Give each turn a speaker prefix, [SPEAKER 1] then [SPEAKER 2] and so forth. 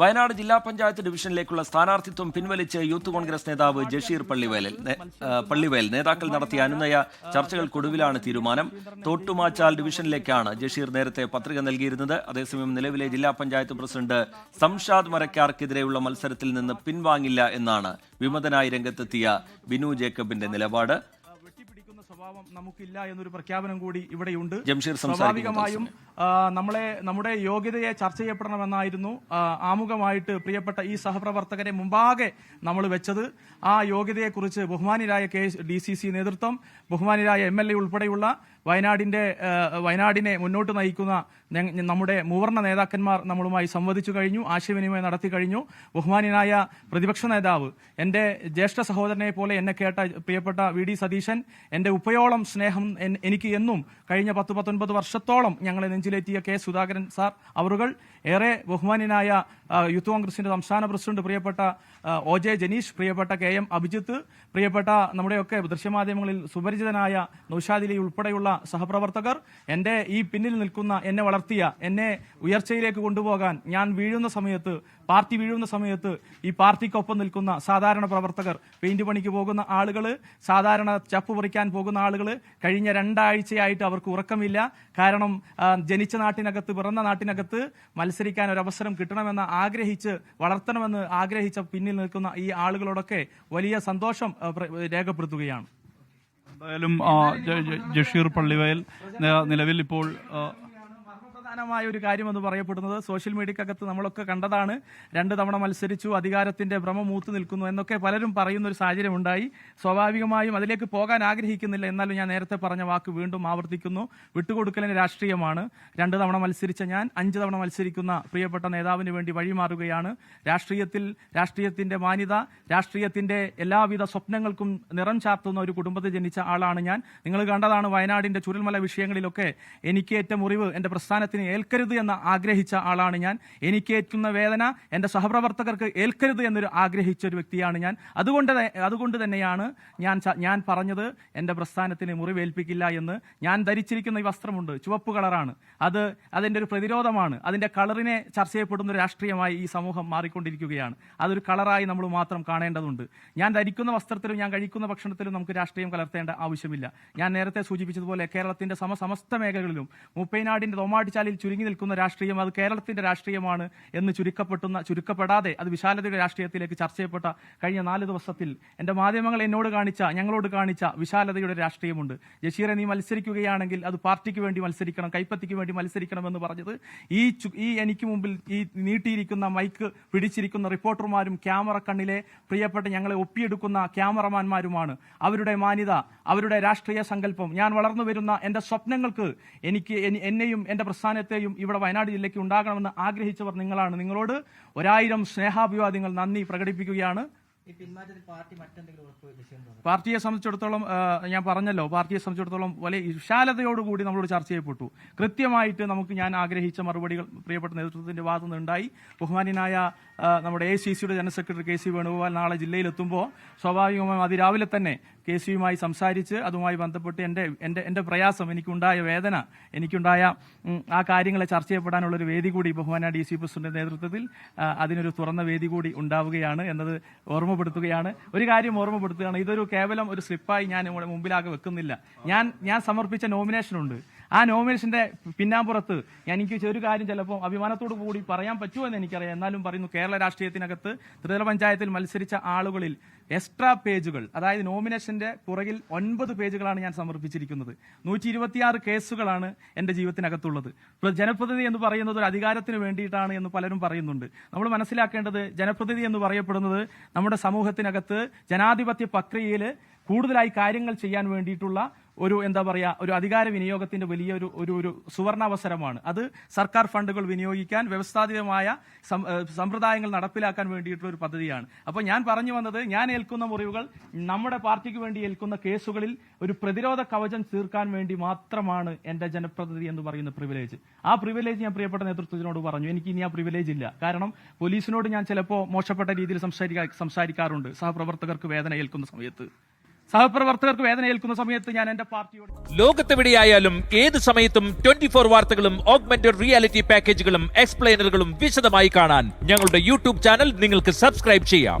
[SPEAKER 1] വയനാട് ജില്ലാ പഞ്ചായത്ത് ഡിവിഷനിലേക്കുള്ള സ്ഥാനാർത്ഥിത്വം പിൻവലിച്ച് യൂത്ത് കോൺഗ്രസ് നേതാവ് ജഷീർ പള്ളിവേലിൽ പള്ളിവേൽ നേതാക്കൾ നടത്തിയ അനുനയ ചർച്ചകൾക്കൊടുവിലാണ് തീരുമാനം. തോട്ടുമാച്ചാൽ ഡിവിഷനിലേക്കാണ് ജഷീർ നേരത്തെ പത്രിക നൽകിയിരുന്നത്. അതേസമയം നിലവിലെ ജില്ലാ പഞ്ചായത്ത് പ്രസിഡന്റ് സംഷാദ് മരക്കാർക്കെതിരെയുള്ള മത്സരത്തിൽ നിന്ന് പിൻവാങ്ങില്ല എന്നാണ് വിമതനായി രംഗത്തെത്തിയ ബിനു ജേക്കബിന്റെ നിലപാട്.
[SPEAKER 2] സ്വഭാവം നമുക്കില്ല എന്നൊരു പ്രഖ്യാപനം കൂടി ഇവിടെയുണ്ട്. സ്വാഭാവികമായും നമ്മളെ നമ്മുടെ യോഗ്യതയെ ചർച്ച ചെയ്യപ്പെടണമെന്നായിരുന്നു ആമുഖമായിട്ട് പ്രിയപ്പെട്ട ഈ സഹപ്രവർത്തകരെ മുമ്പാകെ നമ്മൾ വെച്ചത്. ആ യോഗ്യതയെക്കുറിച്ച് ബഹുമാനിരായ കെ ഡി സി സി നേതൃത്വം ബഹുമാനിരായ എം എൽ എ ഉൾപ്പെടെയുള്ള വയനാടിന്റെ വയനാടിനെ മുന്നോട്ട് നയിക്കുന്ന നമ്മുടെ മൂവർണ നേതാക്കന്മാർ നമ്മളുമായി സംവദിച്ചു കഴിഞ്ഞു ആശയവിനിമയം നടത്തി കഴിഞ്ഞു. ബഹുമാനിയനായ പ്രതിപക്ഷ നേതാവ് എന്റെ ജ്യേഷ്ഠ സഹോദരനെ പോലെ എന്നെ കേട്ട പ്രിയപ്പെട്ട വി ഡി സതീശൻ എന്റെ ഉപ്പയോളം സ്നേഹം എനിക്ക് എന്നും കഴിഞ്ഞ പത്ത് പത്തൊൻപത് വർഷത്തോളം ഞങ്ങളെ നെഞ്ചിലേറ്റിയ കെ സുധാകരൻ സാർ അവറുകൾ. ഏറെ ബഹുമാനിയനായ യൂത്ത് കോൺഗ്രസിന്റെ സംസ്ഥാന പ്രസിഡന്റ് പ്രിയപ്പെട്ട ഒ ജെ ജനീഷ് പ്രിയപ്പെട്ട കെ എം അഭിജിത്ത് പ്രിയപ്പെട്ട നമ്മുടെയൊക്കെ ദൃശ്യമാധ്യമങ്ങളിൽ സുപരിചിതനായ നൌഷാദിലി ഉൾപ്പെടെയുള്ള സഹപ്രവർത്തകർ എന്റെ ഈ പിന്നിൽ നിൽക്കുന്ന എന്നെ വളർത്തിയ എന്നെ ഉയർച്ചയിലേക്ക് കൊണ്ടുപോകാൻ ഞാൻ വീഴുന്ന സമയത്ത് പാർട്ടി വീഴുന്ന സമയത്ത് ഈ പാർട്ടിക്കൊപ്പം നിൽക്കുന്ന സാധാരണ പ്രവർത്തകർ പെയിന്റ് പണിക്ക് പോകുന്ന ആളുകൾ സാധാരണ ചപ്പ് പറിക്കാൻ പോകുന്ന ആളുകൾ കഴിഞ്ഞ രണ്ടാഴ്ചയായിട്ട് അവർക്ക് ഉറക്കമില്ല. കാരണം ജനിച്ച നാട്ടിനകത്ത് പിറന്ന നാട്ടിനകത്ത് മത്സരിക്കാൻ ഒരു അവസരം കിട്ടണമെന്ന് ആഗ്രഹിച്ച് വളർത്തണമെന്ന് ആഗ്രഹിച്ച പിന്നിൽ നിൽക്കുന്ന ഈ ആളുകളോടൊക്കെ വലിയ സന്തോഷം രേഖപ്പെടുത്തുകയാണ്.
[SPEAKER 3] എന്തായാലും ജഷീർ പള്ളിവയൽ നിലവിൽ ഇപ്പോൾ
[SPEAKER 2] പ്രധാനമായ ഒരു കാര്യം എന്ന് പറയപ്പെടുന്നത് സോഷ്യൽ മീഡിയക്കകത്ത് നമ്മളൊക്കെ കണ്ടതാണ്. രണ്ട് തവണ മത്സരിച്ചു അധികാരത്തിന്റെ ഭ്രമം മൂത്തു നിൽക്കുന്നു എന്നൊക്കെ പലരും പറയുന്ന ഒരു സാഹചര്യം ഉണ്ടായി സ്വാഭാവികമായും അതിലേക്ക് പോകാൻ ആഗ്രഹിക്കുന്നില്ല എന്നാലും ഞാൻ നേരത്തെ പറഞ്ഞ വാക്ക് വീണ്ടും ആവർത്തിക്കുന്നു. വിട്ടുകൊടുക്കലിന് രാഷ്ട്രീയമാണ്. രണ്ട് തവണ മത്സരിച്ച ഞാൻ അഞ്ച് തവണ മത്സരിക്കുന്ന പ്രിയപ്പെട്ട നേതാവിന് വേണ്ടി വഴിമാറുകയാണ്. രാഷ്ട്രീയത്തിൽ രാഷ്ട്രീയത്തിന്റെ മാന്യത രാഷ്ട്രീയത്തിന്റെ എല്ലാവിധ സ്വപ്നങ്ങൾക്കും നിറം ചാർത്തുന്ന ഒരു കുടുംബത്തിൽ ജനിച്ച ആളാണ് ഞാൻ. നിങ്ങൾ കണ്ടതാണ് വയനാടിന്റെ ചുരുൾമല വിഷയങ്ങളിലൊക്കെ എനിക്ക് എനിക്കേറ്റ മുറിവ് എന്റെ പ്രസ്ഥാനത്തിന് ഏൽക്കരുത് എന്ന് ആഗ്രഹിച്ച ആളാണ് ഞാൻ. എനിക്ക് ഏറ്റുന്ന വേദന എന്റെ സഹപ്രവർത്തകർക്ക് ഏൽക്കരുത് എന്നൊരു ആഗ്രഹിച്ച ഒരു വ്യക്തിയാണ് ഞാൻ. അതുകൊണ്ട് അതുകൊണ്ട് തന്നെയാണ് ഞാൻ ഞാൻ പറഞ്ഞത് എന്റെ പ്രസ്ഥാനത്തിന് മുറിവേൽപ്പിക്കില്ല എന്ന്. ഞാൻ ധരിച്ചിരിക്കുന്ന ഈ വസ്ത്രമുണ്ട് ചുവപ്പ് കളറാണ്. അത് അതിന്റെ ഒരു പ്രതിരോധമാണ്. അതിന്റെ കളറിനെ ചർച്ച ചെയ്യപ്പെടുന്ന ഒരു രാഷ്ട്രീയമായി ഈ സമൂഹം മാറിക്കൊണ്ടിരിക്കുകയാണ്. അതൊരു കളറായി നമ്മൾ മാത്രം കാണേണ്ടതുണ്ട്. ഞാൻ ധരിക്കുന്ന വസ്ത്രത്തിലും ഞാൻ കഴിക്കുന്ന ഭക്ഷണത്തിലും നമുക്ക് രാഷ്ട്രീയം കലർത്തേണ്ട ആവശ്യമില്ല. ഞാൻ നേരത്തെ സൂചിപ്പിച്ചതുപോലെ കേരളത്തിന്റെ സമ സമസ്ത മേഖലകളിലും മുപ്പൈനാടിന്റെ തോമാട്ടിച്ചാലിൽ ചുരുങ്ങി നിൽക്കുന്ന രാഷ്ട്രീയം അത് കേരളത്തിന്റെ രാഷ്ട്രീയമാണ് എന്ന് ചുരുക്കപ്പെട്ടുന്ന ചുരുക്കപ്പെടാതെ അത് വിശാലതയുടെ രാഷ്ട്രീയത്തിലേക്ക് ചർച്ച ചെയ്യപ്പെട്ട കഴിഞ്ഞ നാല് ദിവസത്തിൽ എന്റെ മാധ്യമങ്ങൾ എന്നോട് കാണിച്ച ഞങ്ങളോട് കാണിച്ച വിശാലതയുടെ രാഷ്ട്രീയമുണ്ട്. ജഷീറെ നീ മത്സരിക്കുകയാണെങ്കിൽ അത് പാർട്ടിക്ക് വേണ്ടി മത്സരിക്കണം കൈപ്പത്തിക്ക് വേണ്ടി മത്സരിക്കണമെന്ന് പറഞ്ഞത് ഈ ഈ എനിക്ക് മുമ്പിൽ ഈ നീട്ടിയിരിക്കുന്ന മൈക്ക് പിടിച്ചിരിക്കുന്ന റിപ്പോർട്ടർമാരും ക്യാമറ കണ്ണിലെ പ്രിയപ്പെട്ട ഞങ്ങളെ ഒപ്പിയെടുക്കുന്ന ക്യാമറമാന്മാരുമാണ്. അവരുടെ മാന്യത അവരുടെ രാഷ്ട്രീയ സങ്കല്പം. ഞാൻ വളർന്നു വരുന്ന എന്റെ സ്വപ്നങ്ങൾക്ക് എനിക്ക് എനി- എന്നെയും എന്റെ പ്രസ്ഥാനത്തെയും ഇവിടെ വയനാട് ജില്ലയ്ക്ക് ഉണ്ടാകണമെന്ന് ആഗ്രഹിച്ചവർ നിങ്ങളാണ്. നിങ്ങളോട് ഒരായിരം സ്നേഹാഭിവാദ്യങ്ങൾ നന്ദി പ്രകടിപ്പിക്കുകയാണ്. പാർട്ടിയെ സംബന്ധിച്ചിടത്തോളം ഞാൻ പറഞ്ഞല്ലോ പാർട്ടിയെ സംബന്ധിച്ചിടത്തോളം വലിയ വിശാലതയോടുകൂടി നമ്മളോട് ചർച്ച ചെയ്യപ്പെട്ടു. കൃത്യമായിട്ട് നമുക്ക് ഞാൻ ആഗ്രഹിച്ച മറുപടികൾ പ്രിയപ്പെട്ട നേതൃത്വത്തിന്റെ ഭാഗത്തു നിന്നുണ്ടായി ബഹുമാനായ നമ്മുടെ എ സി സിയുടെ general secretary K C Venugopal നാളെ ജില്ലയിലെത്തുമ്പോൾ സ്വാഭാവികമായും അതിരാവിലെ തന്നെ കെ സിയുമായി സംസാരിച്ച് അതുമായി ബന്ധപ്പെട്ട് എന്റെ എന്റെ എന്റെ പ്രയാസം എനിക്കുണ്ടായ വേദന എനിക്കുണ്ടായ ആ കാര്യങ്ങളെ ചർച്ച ചെയ്യപ്പെടാനുള്ളൊരു വേദി കൂടി ബഹുമാന ഡി സി പ്രസിഡന്റ് നേതൃത്വത്തിൽ അതിനൊരു തുറന്ന വേദി കൂടി ഉണ്ടാവുകയാണ് എന്നത് ഓർമ്മപ്പെടുത്തുകയാണ്. ഒരു കാര്യം ഓർമ്മപ്പെടുത്തുകയാണ്. ഇതൊരു കേവലം ഒരു സ്ലിപ്പായി ഞാൻ മുമ്പിലാകെ വെക്കുന്നില്ല. ഞാൻ ഞാൻ സമർപ്പിച്ച നോമിനേഷൻ ഉണ്ട് ആ നോമിനേഷന്റെ പിന്നാമ്പുറത്ത് എനിക്ക് ഒരു കാര്യം ചിലപ്പോൾ അഭിമാനത്തോടു കൂടി പറയാൻ പറ്റുമെന്ന് എനിക്കറിയാം. എന്നാലും പറയുന്നു കേരള രാഷ്ട്രീയത്തിനകത്ത് ത്രിതല പഞ്ചായത്തിൽ മത്സരിച്ച ആളുകളിൽ എക്സ്ട്രാ പേജുകൾ അതായത് നോമിനേഷന്റെ പുറകിൽ ഒൻപത് പേജുകളാണ് ഞാൻ സമർപ്പിച്ചിരിക്കുന്നത്. നൂറ്റി ഇരുപത്തിയാറ് കേസുകളാണ് എന്റെ ജീവിതത്തിനകത്തുള്ളത്. ജനപ്രതിനിധി എന്ന് പറയുന്നത് ഒരു അധികാരത്തിന് വേണ്ടിയിട്ടാണ് എന്ന് പലരും പറയുന്നുണ്ട്. നമ്മൾ മനസ്സിലാക്കേണ്ടത് ജനപ്രതിനിധി എന്ന് പറയപ്പെടുന്നത് നമ്മുടെ സമൂഹത്തിനകത്ത് ജനാധിപത്യ പ്രക്രിയയിൽ കൂടുതലായി കാര്യങ്ങൾ ചെയ്യാൻ വേണ്ടിയിട്ടുള്ള ഒരു എന്താ പറയുക ഒരു അധികാര വിനിയോഗത്തിന്റെ വലിയൊരു ഒരു ഒരു സുവർണാവസരമാണ്. അത് സർക്കാർ ഫണ്ടുകൾ വിനിയോഗിക്കാൻ വ്യവസ്ഥാപിതമായ സം- സമ്പ്രദായങ്ങൾ നടപ്പിലാക്കാൻ വേണ്ടിയിട്ടുള്ള ഒരു പദ്ധതിയാണ്. അപ്പോൾ ഞാൻ പറഞ്ഞു വന്നത് ഞാൻ ഏൽക്കുന്ന മുറിവുകൾ നമ്മുടെ പാർട്ടിക്ക് വേണ്ടി ഏൽക്കുന്ന കേസുകളിൽ ഒരു പ്രതിരോധ കവചം തീർക്കാൻ വേണ്ടി മാത്രമാണ് എന്റെ ജനപ്രതിനിധി എന്ന് പറയുന്ന പ്രിവിലേജ് ആ പ്രിവിലേജ് ഞാൻ പ്രിയപ്പെട്ട നേതൃത്വത്തിനോട് പറഞ്ഞു. എനിക്ക് ഇനി ആ പ്രിവിലേജ് ഇല്ല. കാരണം പോലീസിനോട് ഞാൻ ചിലപ്പോൾ മോശപ്പെട്ട രീതിയിൽ സംസാരിക്കാ സംസാരിക്കാറുണ്ട്. സഹപ്രവർത്തകർക്ക് വേദന ഏൽക്കുന്ന സമയത്ത്. സഹപ്രവർത്തകർക്ക് വേദനയേൽക്കുന്ന സമയത്ത് ഞാൻ എന്റെ പാർട്ടിയോട്
[SPEAKER 4] ലോകത്തെവിടെയായാലും ഏത് സമയത്തും ട്വന്റി ഫോർ വാർത്തകളും ഓഗ്മെന്റഡ് റിയാലിറ്റി പാക്കേജുകളും എക്സ്പ്ലെയിനറുകളും വിശദമായി കാണാൻ ഞങ്ങളുടെ യൂട്യൂബ് ചാനൽ നിങ്ങൾക്ക് സബ്സ്ക്രൈബ് ചെയ്യാം.